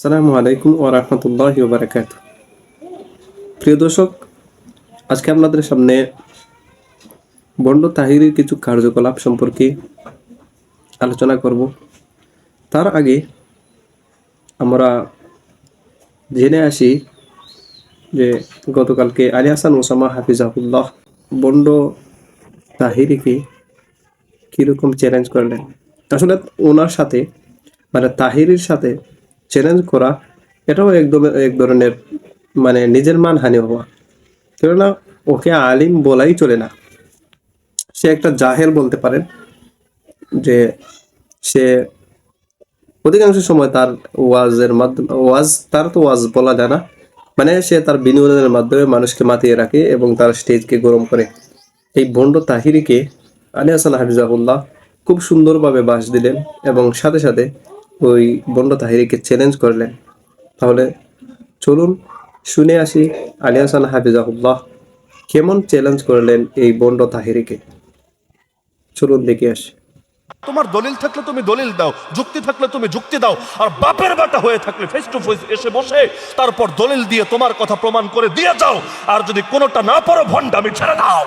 আসসালামু আলাইকুম ও রহমতুল্লাহ বারাকাত প্রিয় দর্শক, আজকে আপনাদের সামনে বন্ড তাহিরের কিছু কার্যকলাপ সম্পর্কে আলোচনা করব। তার আগে আমরা জেনে আসি যে গতকালকে আলী হাসান ওসামা হাফিজাহুল্লাহ বন্ড তাহিরিকে কীরকম চ্যালেঞ্জ করলেন। আসলে ওনার সাথে মানে তাহিরের সাথে চ্যালেঞ্জ করা, এটাও একদম এক ধরনের মানে নিজের মানহানি হওয়া। কেননা ওকে আলিম বলাই চলে না। সে একটা জাহেল বলতে পারেন, যে সে অধিকাংশ সময় তার ওয়াজের মাধ্যমে, ওয়াজ, তার তো ওয়াজ বলা যায় না। মানে সে তার বিনোদনের মাধ্যমে মানুষকে মাতিয়ে রাখে এবং তার স্টেজকে গরম করে। এই বন্ড তাহিরিকে আলী হাসান হাফিজাহুল্লাহ খুব সুন্দরভাবে বাস দিলেন এবং সাথে সাথে ওই বন্ড তাহিরিকে চ্যালেঞ্জ করলেন। তাহলে চলুন শুনে আসি আলী হাসান হাফিজাহুল্লাহ কেমন চ্যালেঞ্জ করলেন এই বন্ড তাহিরিকে চলুন দেখে আসি। তোমার দলিল থাকলে তুমি দলিল দাও, যুক্তি থাকলে তুমি যুক্তি দাও, আর বাপের বাটা হয়ে থাকলে ফেস টু ফেস এসে বসে, তারপর দলিল দিয়ে তোমার কথা প্রমাণ করে দিয়ে যাও, আর যদি কোনোটা না পারো ভণ্ডামি ছেড়ে দাও।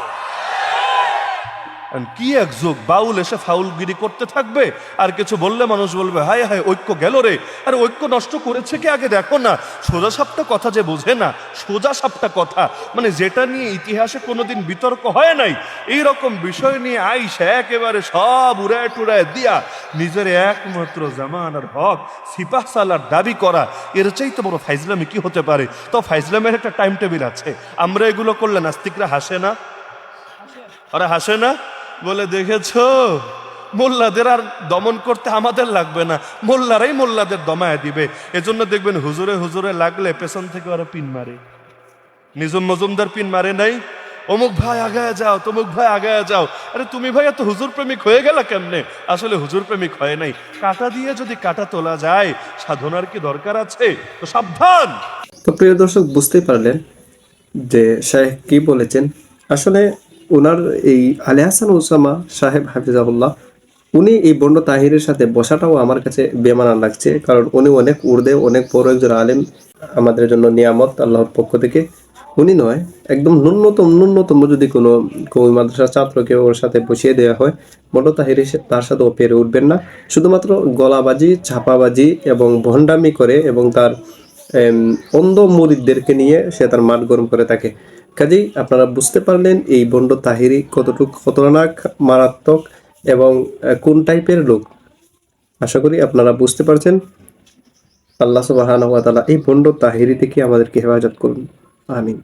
কি এক যুগ বাউল এসে ফাউলগিরি করতে থাকবে? আর কিছু বললে মানুষ বলবে, হায় হায়, ঐক্য গেল রে। আর ঐক্য নষ্ট করেছে কি আগে দেখো না। সোজা সাপটা কথা যে বোঝে না, সোজা সাপটা কথা। মানে যেটা নিয়ে ইতিহাসে কোনোদিন বিতর্ক হয় নাই এই রকম বিষয় নিয়ে আইসা একেবারে সব উড়ায় টুড়ায় দিয়া নিজের একমাত্র জামানার হক, সিপাহ সালার দাবি করা। এর চাইতে বড় ফাইজলামি কি হতে পারে? তো ফাইজলামের একটা টাইম টেবিল আছে। আমরা এগুলো করলে নাস্তিকরা হাসে না? আরে হাসে না? বলে, দেখেছ? মোল্লাদের আর দমন করতে আমাদের লাগবে না। মোল্লারাই মোল্লাদের দমায় দিবে। এজন্য দেখবেন হুজুরে হুজুরে লাগলে পেছন থেকে ওরা পিন মারে। নিজম মজুমদার পিন মারে নাই। অমুক ভাই আগায় যাও, তমুক ভাই আগায় যাও। আরে, তুমি ভাই এত হুজুর প্রেমিক হয়ে গেল কেমনে? আসলে হুজুর প্রেমিক হয় নাই। কাটা দিয়ে যদি কাটা তোলা যায়, সাধনার কি দরকার আছে? তো সাবধান! তো প্রিয় দর্শক, বুঝতেই পারলেন যে শাহেখ কি বলেছেন। আসলে ওনার এই আলে হাসান ওসামা সাহেব হাফিজাহুল্লাহ, উনি এই বন্ড তাহিরের সাথে বসাটাও আমার কাছে বেমানা লাগছে, কারণ উনি অনেক উর্দে, অনেক বড় একজন আলেম, আমাদের জন্য নিয়ামত আল্লাহর পক্ষ থেকে। উনি নয়, একদম ন্যূনতম ন্যূনতম যদি কোনো কৌমি মাদ্রাসার ছাত্রকে ওর সাথে বসিয়ে দেওয়া হয় বন্ড তাহির তার সাথে ও পেরে উঠবেন না। শুধুমাত্র গলাবাজি ছাপাবাজি এবং ভণ্ডামি করে এবং তার অন্ধ মরিদদেরকে নিয়ে সে তার মাঠ গরম করে থাকে। কাজেই আপনারা বুঝতে পারলেন এই বন্ড তাহিরি কতটুক খতরনাক, মারাত্মক এবং কোন টাইপের লোক আশা করি আপনারা বুঝতে পারছেন। আল্লাহ সুবাহ এই বন্ড তাহিরি থেকে আমাদেরকে হেফাজত করুন? আমিন।